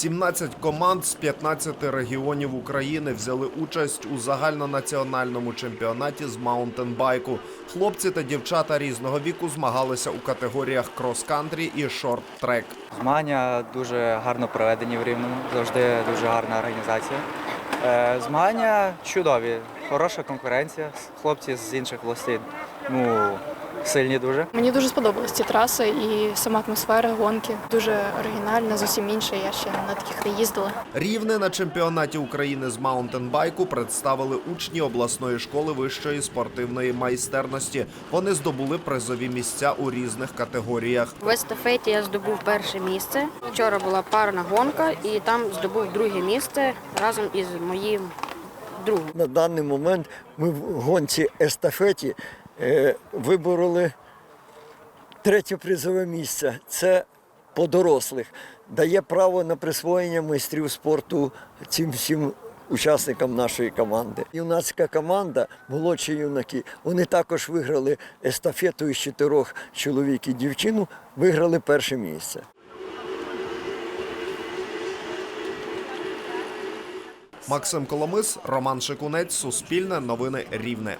17 команд з 15 регіонів України взяли участь у загальнонаціональному чемпіонаті з маунтенбайку. Хлопці та дівчата різного віку змагалися у категоріях крос-кантрі і шорт-трек. Змагання дуже гарно проведені в Рівному, завжди дуже гарна організація. Е, Змагання чудові, хороша конкуренція. Хлопці з інших областей ну, сильні дуже. Мені дуже сподобались ці траси і сама атмосфера гонки. Дуже оригінальна, зовсім інша. Я ще на таких не їздила. Рівне на чемпіонаті України з маунтенбайку представили учні обласної школи вищої спортивної майстерності. Вони здобули призові місця у різних категоріях. В естафеті я здобув перше місце. Вчора була парна гонка, і там здобув друге місце разом із моїм другом. На даний момент ми в гонці естафеті вибороли третє призове місце. Це по дорослих. Дає право на присвоєння майстрів спорту цим всім учасникам нашої команди. Юнацька команда, молодші юнаки, вони також виграли естафету із чотирьох чоловік і дівчину, виграли перше місце. Максим Коломис, Роман Шикунець, Суспільне, Новини Рівне.